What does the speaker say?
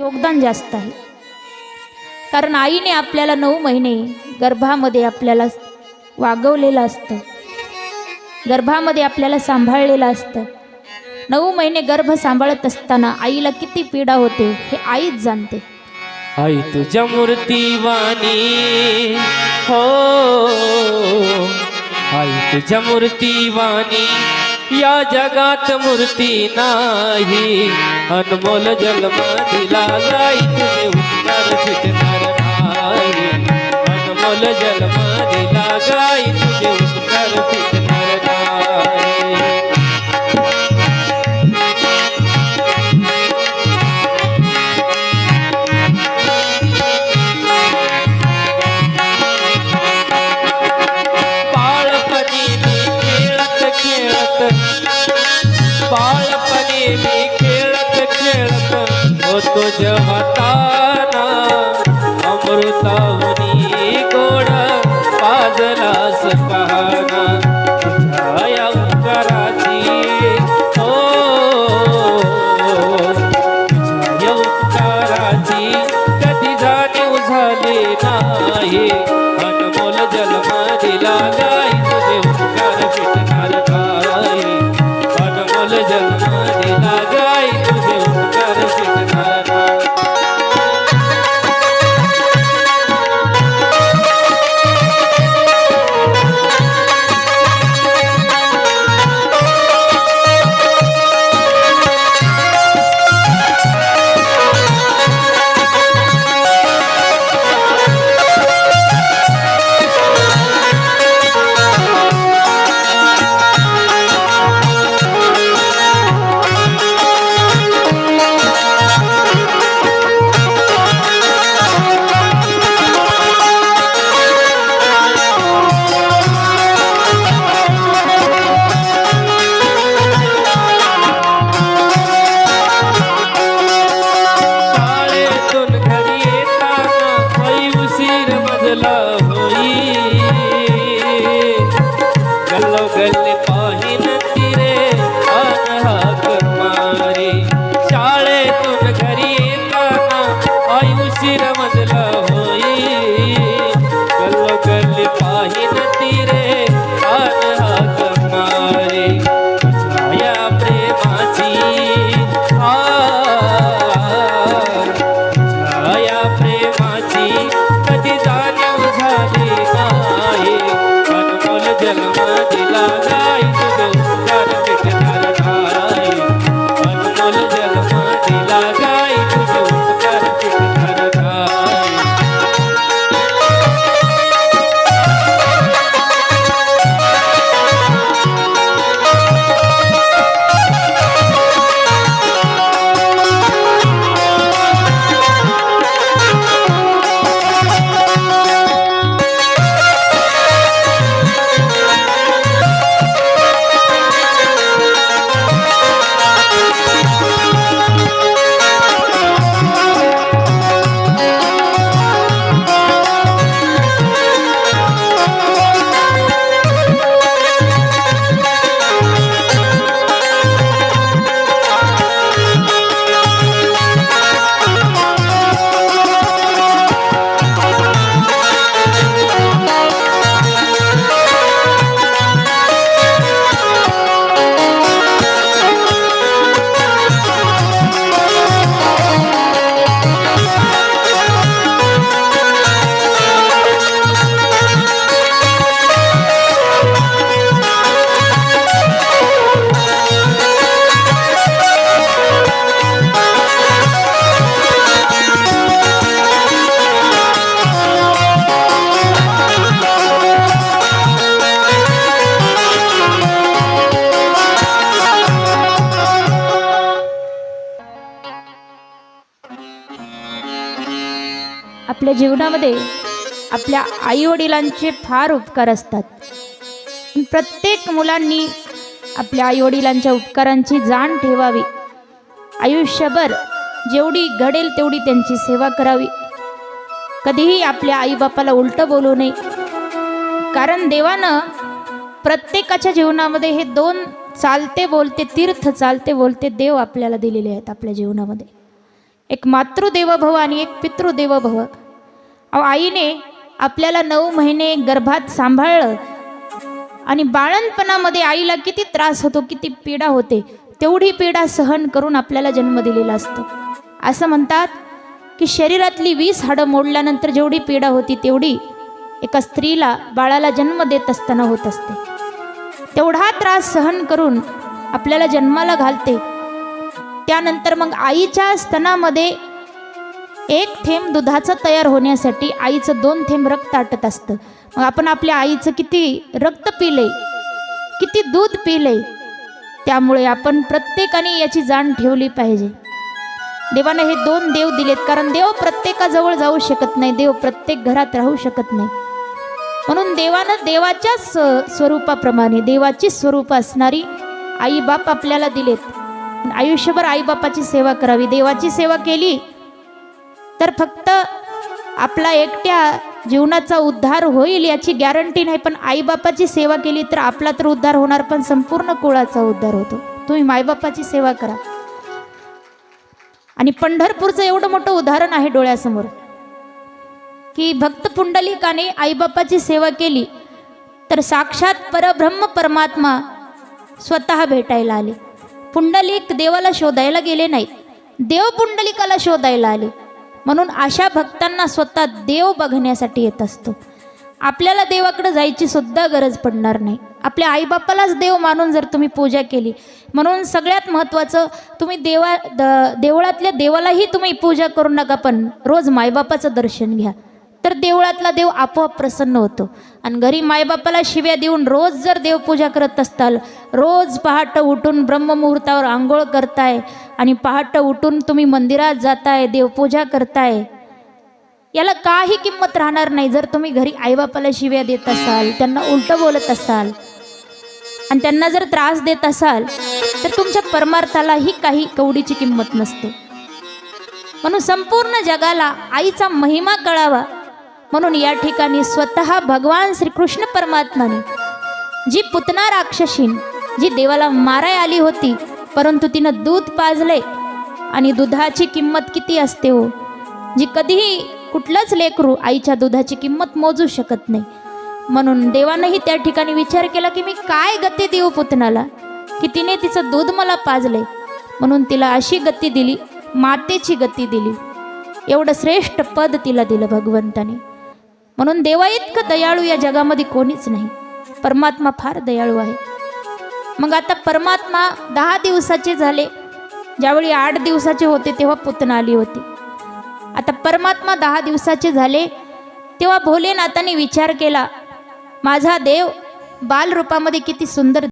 योगदान जास्त आहे. कारण आईने आपल्याला नऊ महिने गर्भामध्ये आपल्याला वागवलेलं असतं. गर्भामध्ये आपल्याला सांभाळलेलं असतं. नऊ महिने गर्भ सांभाळत असताना आईला किती पीडा होते हे आईच जाणते. आई तुझ्या मूर्ती वाणी. हो. आई तुझ्या मूर्ती वाणी. या जगात मूर्ती नाही. अनमोल जन्म दिला जाई. होतो जेव्हा ताना अमृतावनी गोड पाजलास पाहना. छाया उपकाराची हो छाया उपकाराची कधी जाणीव झाली नाही. जन्म दिला नाही आपल्या जीवनामध्ये आपल्या आईवडिलांचे फार उपकार असतात. प्रत्येक मुलांनी आपल्या आईवडिलांच्या उपकारांची जाण ठेवावी. आयुष्यभर जेवढी घडेल तेवढी त्यांची सेवा करावी. कधीही आपल्या आईबापाला उलटं बोलू नये. कारण देवानं प्रत्येकाच्या जीवनामध्ये हे दोन चालते बोलते तीर्थ चालते बोलते देव आपल्याला दिलेले आहेत आपल्या जीवनामध्ये. एक मातृदेवभव आणि एक पितृदेवभव. अहो आईने आपल्याला नऊ महिने गर्भात सांभाळलं आणि बाळणपणामध्ये आईला किती त्रास होतो किती पीडा होते तेवढी पीडा सहन करून आपल्याला जन्म दिलेला असतो. असं म्हणतात की शरीरातली वीस हाडं मोडल्यानंतर जेवढी पीडा होती तेवढी एका स्त्रीला बाळाला जन्म देत असताना होत असते. तेवढा त्रास सहन करून आपल्याला जन्माला घालते. त्यानंतर मग आईच्या स्तनामध्ये एक थेंब दुधाचं तयार होण्यासाठी आईचं दोन थेंब रक्त आटत असतं. मग आपण आपल्या आईचं किती रक्त पिले किती दूध पिले त्यामुळे आपण प्रत्येकाने याची जाण ठेवली पाहिजे. देवानं हे दोन देव दिलेत कारण देव प्रत्येकाजवळ जाऊ शकत नाही देव प्रत्येक घरात राहू शकत नाही. म्हणून देवानं देवाच्या स स्वरूपाप्रमाणे देवाची स्वरूप असणारी आईबाप आपल्याला दिलेत. आयुष्यभर आईबापाची सेवा करावी देवाची सेवा केली तर फक्त आपला एकट्या जीवनाचा उद्धार होईल याची गॅरंटी नाही पण आईबापाची सेवा केली तर आपला तर उद्धार होणार पण संपूर्ण कुळाचा उद्धार होतो. तुम्ही मायबापाची सेवा करा. आणि पंढरपूरचं एवढं मोठं उदाहरण आहे डोळ्यासमोर की भक्त पुंडलिकाने आईबापाची सेवा केली तर साक्षात परब्रह्म परमात्मा स्वतः भेटायला आले. पुंडलिक देवाला शोधायला गेले नाहीत देव पुंडलिकाला शोधायला आले. म्हणून अशा भक्तांना स्वतः देव बघण्यासाठी येत असतो. आपल्याला देवाकडे जायची सुद्धा गरज पडणार नाही. आपल्या आईबापालाच देव मानून जर तुम्ही पूजा केली म्हणून सगळ्यात महत्त्वाचं तुम्ही देवा द देवळातल्या देवालाही तुम्ही पूजा करू नका पण रोज मायबापाचं दर्शन घ्या. तर देवळातला देव आपोआप प्रसन्न होतो. आणि घरी मायबापाला शिव्या देऊन रोज जर देवपूजा करत असताल रोज पहाटं उठून ब्रह्ममुहूर्तावर आंघोळ करताय आणि पहाटं उठून तुम्ही मंदिरात जाताय देवपूजा करताय याला काही किंमत राहणार नाही. जर तुम्ही घरी आईबापाला शिव्या देत असाल त्यांना उलटं बोलत असाल आणि त्यांना जर त्रास देत असाल तर तुमच्या परमार्थालाही काही कवडीची किंमत नसते. म्हणून संपूर्ण जगाला आईचा महिमा कळावा. म्हणून या ठिकाणी स्वतः भगवान श्रीकृष्ण परमात्माने जी पुतना राक्षसीन जी देवाला माराय आली होती परंतु तिनं दूध पाजले आणि दुधाची किंमत किती असते हो? जी कधीही कुठलंच लेकरू आईच्या दुधाची किंमत मोजू शकत नाही. म्हणून देवानंही त्या ठिकाणी विचार केला की मी काय गती देऊ पुतनाला की तिने तिचं दूध मला पाजले. म्हणून तिला अशी गती दिली मातेची गती दिली. एवढं श्रेष्ठ पद तिला दिलं भगवंताने. म्हणून देवा इतकं दयाळू या जगामध्ये कोणीच नाही. परमात्मा फार दयाळू आहे. मग आता परमात्मा दहा दिवसाचे झाले. ज्यावेळी आठ दिवसाचे होते तेव्हा पुतना आली होती. आता परमात्मा दहा दिवसाचे झाले. तेव्हा भोलेनाथाने विचार केला माझा देव बालरूपामध्ये किती सुंदर